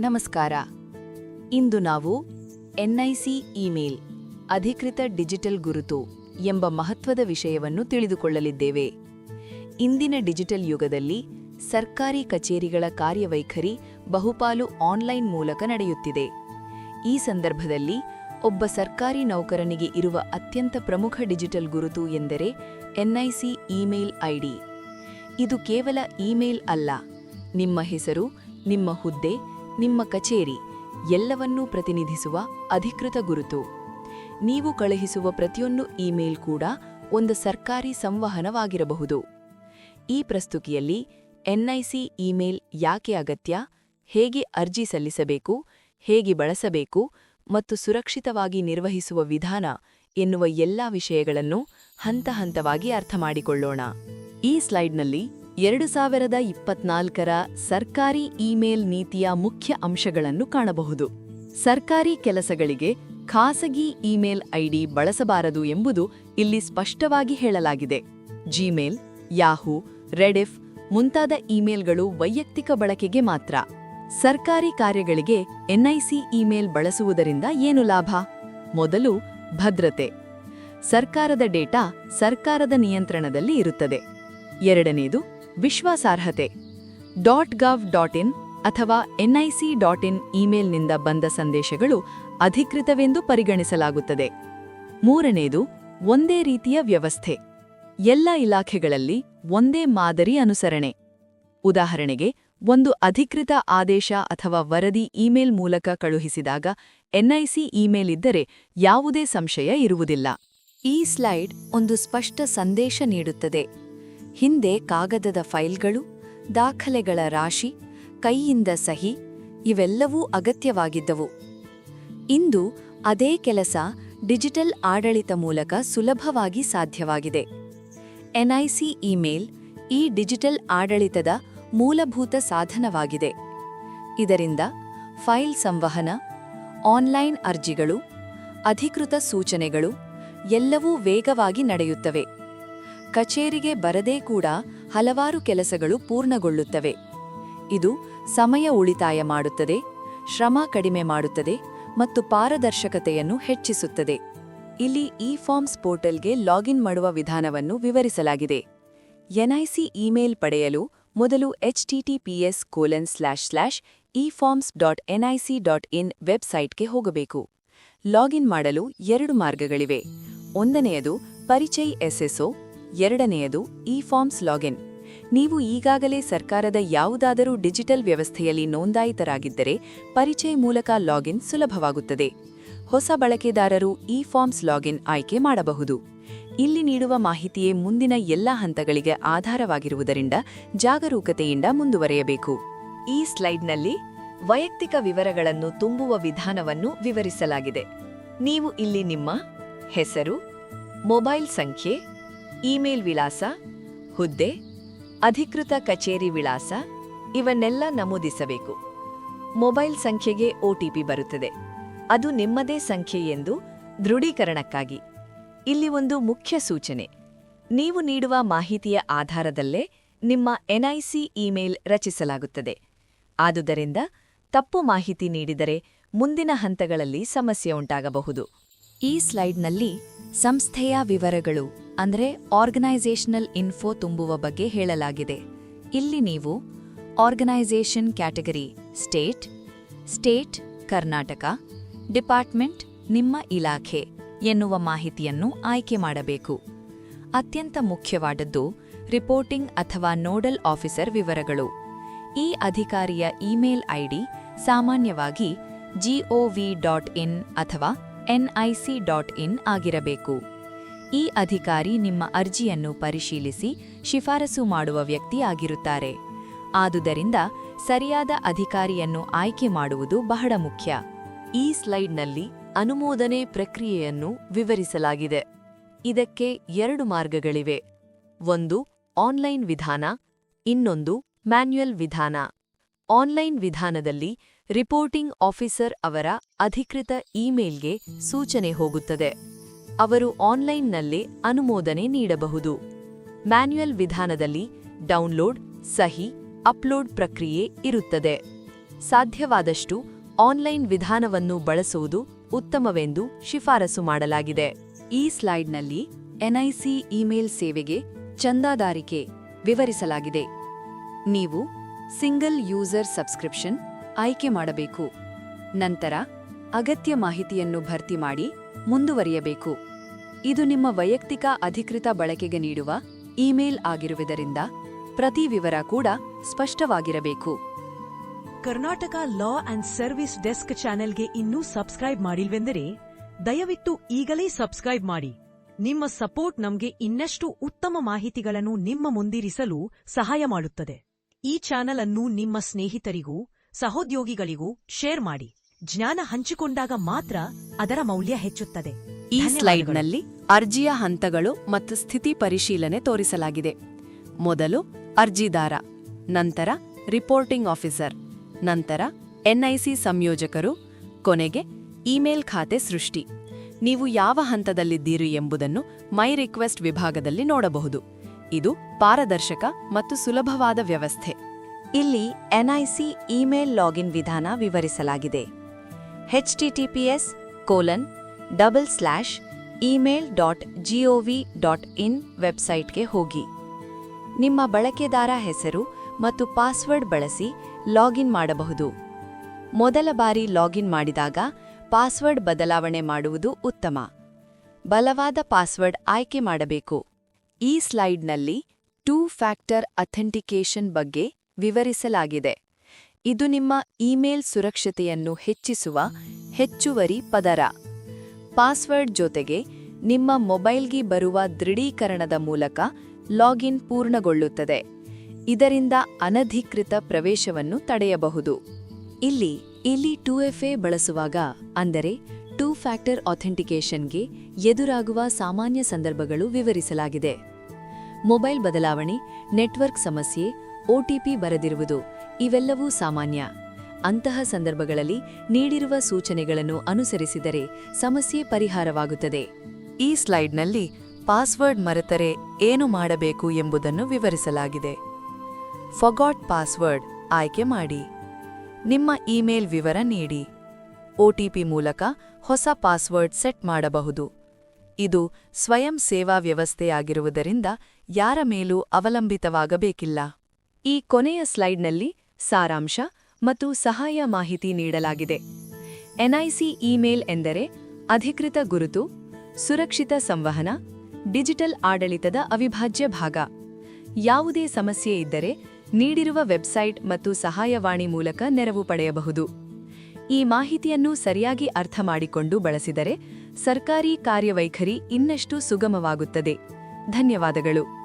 ನಮಸ್ಕಾರ. ಇಂದು ನಾವು NIC email, ಅಧಿಕೃತ ಡಿಜಿಟಲ್ ಗುರುತು ಎಂಬ ಮಹತ್ವದ ವಿಷಯವನ್ನು ತಿಳಿದುಕೊಳ್ಳಲಿದ್ದೇವೆ. ಇಂದಿನ ಡಿಜಿಟಲ್ ಯುಗದಲ್ಲಿ ಸರ್ಕಾರಿ ಕಚೇರಿಗಳ ಕಾರ್ಯವೈಖರಿ ಬಹುಪಾಲು ಆನ್ಲೈನ್ ಮೂಲಕ ನಡೆಯುತ್ತಿದೆ. ಈ ಸಂದರ್ಭದಲ್ಲಿ ಒಬ್ಬ ಸರ್ಕಾರಿ ನೌಕರನಿಗೆ ಇರುವ ಅತ್ಯಂತ ಪ್ರಮುಖ ಡಿಜಿಟಲ್ ಗುರುತು ಎಂದರೆ ಎನ್ಐಸಿ ಇಮೇಲ್ ಐಡಿ. ಇದು ಕೇವಲ ಇಮೇಲ್ ಅಲ್ಲ, ನಿಮ್ಮ ಹೆಸರು, ನಿಮ್ಮ ಹುದ್ದೆ ನಿಮ್ಮ ಕಚೇರಿ ಎಲ್ಲವನ್ನೂ ಪ್ರತಿನಿಧಿಸುವ ಅಧಿಕೃತ ಗುರುತು. ನೀವು ಕಳುಹಿಸುವ ಪ್ರತಿಯೊಂದು ಇಮೇಲ್ ಕೂಡ ಒಂದು ಸರ್ಕಾರಿ ಸಂವಹನವಾಗಿರಬಹುದು. ಈ ಪ್ರಸ್ತುತಿಯಲ್ಲಿ ಎನ್ಐಸಿ ಇಮೇಲ್ ಯಾಕೆ ಅಗತ್ಯ, ಹೇಗೆ ಅರ್ಜಿ ಸಲ್ಲಿಸಬೇಕು, ಹೇಗೆ ಬಳಸಬೇಕು ಮತ್ತು ಸುರಕ್ಷಿತವಾಗಿ ನಿರ್ವಹಿಸುವ ವಿಧಾನ ಎನ್ನುವ ಎಲ್ಲಾ ವಿಷಯಗಳನ್ನು ಹಂತ ಹಂತವಾಗಿ ಅರ್ಥಮಾಡಿಕೊಳ್ಳೋಣ. ಈ ಸ್ಲೈಡ್ನಲ್ಲಿ ಎರಡು ಸಾವಿರದ ಇಪ್ಪತ್ನಾಲ್ಕರ ಸರ್ಕಾರಿ ಇಮೇಲ್ ನೀತಿಯ ಮುಖ್ಯ ಅಂಶಗಳನ್ನು ಕಾಣಬಹುದು. ಸರ್ಕಾರಿ ಕೆಲಸಗಳಿಗೆ ಖಾಸಗಿ ಇಮೇಲ್ ಐಡಿ ಬಳಸಬಾರದು ಎಂಬುದು ಇಲ್ಲಿ ಸ್ಪಷ್ಟವಾಗಿ ಹೇಳಲಾಗಿದೆ. ಜಿಮೇಲ್ ಯಾಹೂ ರೆಡಿಫ್ ಮುಂತಾದ ಇಮೇಲ್ಗಳು ವೈಯಕ್ತಿಕ ಬಳಕೆಗೆ ಮಾತ್ರ. ಸರ್ಕಾರಿ ಕಾರ್ಯಗಳಿಗೆ ಎನ್ಐಸಿ ಇಮೇಲ್ ಬಳಸುವುದರಿಂದ ಏನು ಲಾಭ? ಮೊದಲು ಭದ್ರತೆ. ಸರ್ಕಾರದ ಡೇಟಾ ಸರ್ಕಾರದ ನಿಯಂತ್ರಣದಲ್ಲಿ ಇರುತ್ತದೆ. ಎರಡನೇದು ವಿಶ್ವಾಸಾರ್ಹತೆ. ಡಾಟ್ ಗವ್ ಡಾಟ್ ಇನ್ ಅಥವಾ ಎನ್ಐಸಿ ಡಾಟ್ ಇನ್ ಇಮೇಲ್ನಿಂದ ಬಂದ ಸಂದೇಶಗಳು ಅಧಿಕೃತವೆಂದು ಪರಿಗಣಿಸಲಾಗುತ್ತದೆ. ಮೂರನೇದು, ಒಂದೇ ರೀತಿಯ ವ್ಯವಸ್ಥೆ. ಎಲ್ಲ ಇಲಾಖೆಗಳಲ್ಲಿ ಒಂದೇ ಮಾದರಿ ಅನುಸರಣೆ. ಉದಾಹರಣೆಗೆ, ಒಂದು ಅಧಿಕೃತ ಆದೇಶ ಅಥವಾ ವರದಿ ಇಮೇಲ್ ಮೂಲಕ ಕಳುಹಿಸಿದಾಗ ಎನ್ಐಸಿ ಇಮೇಲ್ ಇದ್ದರೆ ಯಾವುದೇ ಸಂಶಯ ಇರುವುದಿಲ್ಲ. ಈ ಸ್ಲೈಡ್ ಒಂದು ಸ್ಪಷ್ಟ ಸಂದೇಶ ನೀಡುತ್ತದೆ. ಹಿಂದೆ ಕಾಗದದ ಫೈಲ್ಗಳು, ದಾಖಲೆಗಳ ರಾಶಿ, ಕೈಯಿಂದ ಸಹಿ, ಇವೆಲ್ಲವೂ ಅಗತ್ಯವಾಗಿದ್ದವು. ಇಂದು ಅದೇ ಕೆಲಸ ಡಿಜಿಟಲ್ ಆಡಳಿತ ಮೂಲಕ ಸುಲಭವಾಗಿ ಸಾಧ್ಯವಾಗಿದೆ. ಎನ್ಐಸಿ ಇಮೇಲ್ ಈ ಡಿಜಿಟಲ್ ಆಡಳಿತದ ಮೂಲಭೂತ ಸಾಧನವಾಗಿದೆ. ಇದರಿಂದ ಫೈಲ್ ಸಂವಹನ, ಆನ್ಲೈನ್ ಅರ್ಜಿಗಳು, ಅಧಿಕೃತ ಸೂಚನೆಗಳು ಎಲ್ಲವೂ ವೇಗವಾಗಿ ನಡೆಯುತ್ತವೆ. ಕಚೇರಿಗೆ ಬರದೇ ಕೂಡ ಹಲವಾರು ಕೆಲಸಗಳು ಪೂರ್ಣಗೊಳ್ಳುತ್ತವೆ. ಇದು ಸಮಯ ಉಳಿತಾಯ ಮಾಡುತ್ತದೆ, ಶ್ರಮ ಕಡಿಮೆ ಮಾಡುತ್ತದೆ ಮತ್ತು ಪಾರದರ್ಶಕತೆಯನ್ನು ಹೆಚ್ಚಿಸುತ್ತದೆ. ಇಲ್ಲಿ ಇ ಫಾರ್ಮ್ಸ್ ಪೋರ್ಟಲ್ಗೆ ಲಾಗಿನ್ ಮಾಡುವ ವಿಧಾನವನ್ನು ವಿವರಿಸಲಾಗಿದೆ. ಎನ್ಐಸಿ ಇಮೇಲ್ ಪಡೆಯಲು ಮೊದಲು HTTPS colon slash slash e forms dot NIC dot in ವೆಬ್ಸೈಟ್ಗೆ ಹೋಗಬೇಕು. ಲಾಗಿನ್ ಮಾಡಲು ಎರಡು ಮಾರ್ಗಗಳಿವೆ. ಒಂದನೆಯದು ಪರಿಚಯ್ ಎಸ್ಎಸ್ಒ ಎರಡನೆಯದು ಇ ಫಾರ್ಮ್ಸ್ ಲಾಗಿನ್. ನೀವು ಈಗಾಗಲೇ ಸರ್ಕಾರದ ಯಾವುದಾದರೂ ಡಿಜಿಟಲ್ ವ್ಯವಸ್ಥೆಯಲ್ಲಿ ನೋಂದಾಯಿತರಾಗಿದ್ದರೆ ಪರಿಚಯ ಮೂಲಕ ಲಾಗಿನ್ ಸುಲಭವಾಗುತ್ತದೆ. ಹೊಸ ಬಳಕೆದಾರರು ಇ ಫಾರ್ಮ್ಸ್ ಲಾಗಿನ್ ಆಯ್ಕೆ ಮಾಡಬಹುದು. ಇಲ್ಲಿ ನೀಡುವ ಮಾಹಿತಿಯೇ ಮುಂದಿನ ಎಲ್ಲಾ ಹಂತಗಳಿಗೆ ಆಧಾರವಾಗಿರುವುದರಿಂದ ಜಾಗರೂಕತೆಯಿಂದ ಮುಂದುವರೆಯಬೇಕು. ಈ ಸ್ಲೈಡ್ನಲ್ಲಿ ವೈಯಕ್ತಿಕ ವಿವರಗಳನ್ನು ತುಂಬುವ ವಿಧಾನವನ್ನು ವಿವರಿಸಲಾಗಿದೆ. ನೀವು ಇಲ್ಲಿ ನಿಮ್ಮ ಹೆಸರು, ಮೊಬೈಲ್ ಸಂಖ್ಯೆ ಇಮೇಲ್ ವಿಳಾಸ, ಹುದ್ದೆ, ಅಧಿಕೃತ ಕಚೇರಿ ವಿಳಾಸ, ಇವನ್ನೆಲ್ಲ ನಮೂದಿಸಬೇಕು. ಮೊಬೈಲ್ ಸಂಖ್ಯೆಗೆ ಒಟಿಪಿ ಬರುತ್ತದೆ. ಅದು ನಿಮ್ಮದೇ ಸಂಖ್ಯೆ ಎಂದು ದೃಢೀಕರಣಕ್ಕಾಗಿ. ಇಲ್ಲಿ ಒಂದು ಮುಖ್ಯ ಸೂಚನೆ. ನೀವು ನೀಡುವ ಮಾಹಿತಿಯ ಆಧಾರದಲ್ಲೇ ನಿಮ್ಮ ಎನ್ಐಸಿ ಇಮೇಲ್ ರಚಿಸಲಾಗುತ್ತದೆ. ಆದುದರಿಂದ ತಪ್ಪು ಮಾಹಿತಿ ನೀಡಿದರೆ ಮುಂದಿನ ಹಂತಗಳಲ್ಲಿ ಸಮಸ್ಯೆ ಉಂಟಾಗಬಹುದು. ಈ ಸ್ಲೈಡ್ನಲ್ಲಿ ಸಂಸ್ಥೆಯ ವಿವರಗಳು ಅಂದ್ರೆ ಆರ್ಗನೈಸೇಷನಲ್ ಇನ್ಫೋ ತುಂಬುವ ಬಗ್ಗೆ ಹೇಳಲಾಗಿದೆ. ಇಲ್ಲಿ ನೀವು organisation category state state Karnataka department ನಿಮ್ಮ ಇಲಾಖೆ ಎನ್ನುವ ಮಾಹಿತಿಯನ್ನು ಆಯ್ಕೆ ಮಾಡಬೇಕು. ಅತ್ಯಂತ ಮುಖ್ಯವಾದದ್ದು ರಿಪೋರ್ಟಿಂಗ್ ಅಥವಾ ನೋಡಲ್ ಆಫೀಸರ್ ವಿವರಗಳು. ಈ ಅಧಿಕಾರಿಯ ಇಮೇಲ್ ಐಡಿ ಸಾಮಾನ್ಯವಾಗಿ ಜಿಒವಿ ಡಾಟ್ ಇನ್ ಅಥವಾ ಎನ್ಐಸಿ ಡಾಟ್ ಇನ್ ಆಗಿರಬೇಕು. ಈ ಅಧಿಕಾರಿ ನಿಮ್ಮ ಅರ್ಜಿಯನ್ನು ಪರಿಶೀಲಿಸಿ ಶಿಫಾರಸು ಮಾಡುವ ವ್ಯಕ್ತಿಯಾಗಿರುತ್ತಾರೆ. ಆದುದರಿಂದ ಸರಿಯಾದ ಅಧಿಕಾರಿಯನ್ನು ಆಯ್ಕೆ ಮಾಡುವುದು ಬಹಳ ಮುಖ್ಯ. ಈ ಸ್ಲೈಡ್ನಲ್ಲಿ ಅನುಮೋದನೆ ಪ್ರಕ್ರಿಯೆಯನ್ನು ವಿವರಿಸಲಾಗಿದೆ. ಇದಕ್ಕೆ ಎರಡು ಮಾರ್ಗಗಳಿವೆ. ಒಂದು, ಆನ್ಲೈನ್ ವಿಧಾನ. ಇನ್ನೊಂದು, ಮ್ಯಾನ್ಯುಯಲ್ ವಿಧಾನ. ಆನ್ಲೈನ್ ವಿಧಾನದಲ್ಲಿ ರಿಪೋರ್ಟಿಂಗ್ ಆಫೀಸರ್ ಅವರ ಅಧಿಕೃತ ಇಮೇಲ್ಗೆ ಸೂಚನೆ ಹೋಗುತ್ತದೆ. ಅವರು ಆನ್ಲೈನ್ನಲ್ಲೇ ಅನುಮೋದನೆ ನೀಡಬಹುದು. ಮ್ಯಾನ್ಯುಯಲ್ ವಿಧಾನದಲ್ಲಿ ಡೌನ್ಲೋಡ್, ಸಹಿ, ಅಪ್ಲೋಡ್ ಪ್ರಕ್ರಿಯೆ ಇರುತ್ತದೆ. ಸಾಧ್ಯವಾದಷ್ಟು ಆನ್ಲೈನ್ ವಿಧಾನವನ್ನು ಬಳಸುವುದು ಉತ್ತಮವೆಂದು ಶಿಫಾರಸು ಮಾಡಲಾಗಿದೆ. ಈ ಸ್ಲೈಡ್ನಲ್ಲಿ ಎನ್ಐಸಿ ಇಮೇಲ್ ಸೇವೆಗೆ ಚಂದಾದಾರಿಕೆ ವಿವರಿಸಲಾಗಿದೆ. ನೀವು ಸಿಂಗಲ್ ಯೂಸರ್ ಸಬ್ಸ್ಕ್ರಿಪ್ಷನ್ ಆಯ್ಕೆ ಮಾಡಬೇಕು. ನಂತರ ಅಗತ್ಯ ಮಾಹಿತಿಯನ್ನು ಭರ್ತಿ ಮಾಡಿ ಮುಂದುವರಿಯಬೇಕು. ಇದು ನಿಮ್ಮ ವೈಯಕ್ತಿಕ ಅಧಿಕೃತ ಬಳಕೆಗೆ ನೀಡುವ ಇಮೇಲ್ ಆಗಿರುವುದರಿಂದ ಪ್ರತಿ ವಿವರ ಕೂಡ ಸ್ಪಷ್ಟವಾಗಿರಬೇಕು. Karnataka law and service desk ಚಾನೆಲ್ಗೆ ಇನ್ನೂ ಸಬ್ಸ್ಕ್ರೈಬ್ ಮಾಡಿಲ್ವೆಂದರೆ ದಯವಿಟ್ಟು ಈಗಲೇ ಸಬ್ಸ್ಕ್ರೈಬ್ ಮಾಡಿ. ನಿಮ್ಮ ಸಪೋರ್ಟ್ ನಮಗೆ ಇನ್ನಷ್ಟು ಉತ್ತಮ ಮಾಹಿತಿಗಳನ್ನು ನಿಮ್ಮ ಮುಂದಿರಿಸಲು ಸಹಾಯ ಮಾಡುತ್ತದೆ. ಈ ಚಾನೆಲ್ ಅನ್ನು ನಿಮ್ಮ ಸ್ನೇಹಿತರಿಗೂ, ಸಹೋದ್ಯೋಗಿಗಳಿಗೂ ಶೇರ್ ಮಾಡಿ. ಜ್ಞಾನ ಹಂಚಿಕೊಂಡಾಗ ಮಾತ್ರ ಅದರ ಮೌಲ್ಯ ಹೆಚ್ಚುತ್ತದೆ. ಈ. ಸ್ಲೈಡ್ನಲ್ಲಿ ಅರ್ಜಿಯ ಹಂತಗಳು ಮತ್ತು ಸ್ಥಿತಿ ಪರಿಶೀಲನೆ ತೋರಿಸಲಾಗಿದೆ. ಮೊದಲು ಅರ್ಜಿದಾರ ನಂತರ ರಿಪೋರ್ಟಿಂಗ್ ಆಫೀಸರ್ ನಂತರ ಎನ್ಐಸಿ ಸಂಯೋಜಕರು ಕೊನೆಗೆ ಇಮೇಲ್ ಖಾತೆ ಸೃಷ್ಟಿ. ನೀವು ಯಾವ ಹಂತದಲ್ಲಿದ್ದೀರಿ ಎಂಬುದನ್ನು ಮೈ ರಿಕ್ವೆಸ್ಟ್ ವಿಭಾಗದಲ್ಲಿ ನೋಡಬಹುದು. ಇದು ಪಾರದರ್ಶಕ ಮತ್ತು ಸುಲಭವಾದ ವ್ಯವಸ್ಥೆ. ಇಲ್ಲಿ ಎನ್ಐಸಿ ಇಮೇಲ್ ಲಾಗಿನ್ ವಿಧಾನ ವಿವರಿಸಲಾಗಿದೆ. HTTPS colon double slash email dot GOV dot in ವೆಬ್ಸೈಟ್ಗೆ ಹೋಗಿ. ನಿಮ್ಮ ಬಳಕೆದಾರ ಹೆಸರು ಮತ್ತು ಪಾಸ್ವರ್ಡ್ ಬಳಸಿ ಲಾಗಿನ್ ಮಾಡಬಹುದು. ಮೊದಲ ಬಾರಿ ಲಾಗಿನ್ ಮಾಡಿದಾಗ ಪಾಸ್ವರ್ಡ್ ಬದಲಾವಣೆ ಮಾಡುವುದು ಉತ್ತಮ. ಬಲವಾದ ಪಾಸ್ವರ್ಡ್ ಆಯ್ಕೆ ಮಾಡಬೇಕು. ಈ ಸ್ಲೈಡ್ನಲ್ಲಿ ಟೂ ಫ್ಯಾಕ್ಟರ್ ಅಥೆಂಟಿಕೇಶನ್ ಬಗ್ಗೆ ವಿವರಿಸಲಾಗಿದೆ. ಇದು ನಿಮ್ಮ ಇಮೇಲ್ ಸುರಕ್ಷತೆಯನ್ನು ಹೆಚ್ಚಿಸುವ ಹೆಚ್ಚುವರಿ ಪದರ. ಪಾಸ್ವರ್ಡ್ ಜೊತೆಗೆ ನಿಮ್ಮ ಮೊಬೈಲ್ಗೆ ಬರುವ ದೃಢೀಕರಣದ ಮೂಲಕ ಲಾಗಿನ್ ಪೂರ್ಣಗೊಳ್ಳುತ್ತದೆ. ಇದರಿಂದ ಅನಧಿಕೃತ ಪ್ರವೇಶವನ್ನು ತಡೆಯಬಹುದು. ಇಲ್ಲಿ ಇಲ್ಲಿ ಟೂ ಎಫ್ ಎ ಬಳಸುವಾಗ, ಅಂದರೆ ಟೂ ಫ್ಯಾಕ್ಟರ್ ಅಥೆಂಟಿಕೇಶನ್ಗೆ ಎದುರಾಗುವ ಸಾಮಾನ್ಯ ಸಂದರ್ಭಗಳು ವಿವರಿಸಲಾಗಿದೆ. ಮೊಬೈಲ್ ಬದಲಾವಣೆ, ನೆಟ್ವರ್ಕ್ ಸಮಸ್ಯೆ ಒಟಿಪಿ ಬರದಿರುವುದು ಇವೆಲ್ಲವೂ ಸಾಮಾನ್ಯ. ಅಂತಹ ಸಂದರ್ಭಗಳಲ್ಲಿ ನೀಡಿರುವ ಸೂಚನೆಗಳನ್ನು ಅನುಸರಿಸಿದರೆ ಸಮಸ್ಯೆ ಪರಿಹಾರವಾಗುತ್ತದೆ. ಈ ಸ್ಲೈಡ್ನಲ್ಲಿ ಪಾಸ್ವರ್ಡ್ ಮರೆತರೆ ಏನು ಮಾಡಬೇಕು ಎಂಬುದನ್ನು ವಿವರಿಸಲಾಗಿದೆ. ಫಗಾಟ್ ಪಾಸ್ವರ್ಡ್ ಆಯ್ಕೆ ಮಾಡಿ. ನಿಮ್ಮ ಇಮೇಲ್ ವಿವರ ನೀಡಿ. ಒಟಿಪಿ ಮೂಲಕ ಹೊಸ ಪಾಸ್ವರ್ಡ್ ಸೆಟ್ ಮಾಡಬಹುದು. ಇದು ಸ್ವಯಂ ಸೇವಾ ವ್ಯವಸ್ಥೆಯಾಗಿರುವುದರಿಂದ ಯಾರ ಮೇಲೂ ಅವಲಂಬಿತವಾಗಬೇಕಿಲ್ಲ. ಈ ಕೊನೆಯ ಸ್ಲೈಡ್ನಲ್ಲಿ ಸಾರಾಂಶ ಮತ್ತು ಸಹಾಯ ಮಾಹಿತಿ ನೀಡಲಾಗಿದೆ. ಎನ್ಐಸಿ ಇಮೇಲ್ ಎಂದರೆ ಅಧಿಕೃತ ಗುರುತು, ಸುರಕ್ಷಿತ ಸಂವಹನ, ಡಿಜಿಟಲ್ ಆಡಳಿತದ ಅವಿಭಾಜ್ಯ ಭಾಗ. ಯಾವುದೇ ಸಮಸ್ಯೆ ಇದ್ದರೆ ನೀಡಿರುವ ವೆಬ್ಸೈಟ್ ಮತ್ತು ಸಹಾಯವಾಣಿ ಮೂಲಕ ನೆರವು ಪಡೆಯಬಹುದು. ಈ ಮಾಹಿತಿಯನ್ನು ಸರಿಯಾಗಿ ಅರ್ಥ ಮಾಡಿಕೊಂಡು ಬಳಸಿದರೆ ಸರ್ಕಾರಿ ಕಾರ್ಯವೈಖರಿ ಇನ್ನಷ್ಟು ಸುಗಮವಾಗುತ್ತದೆ. ಧನ್ಯವಾದಗಳು.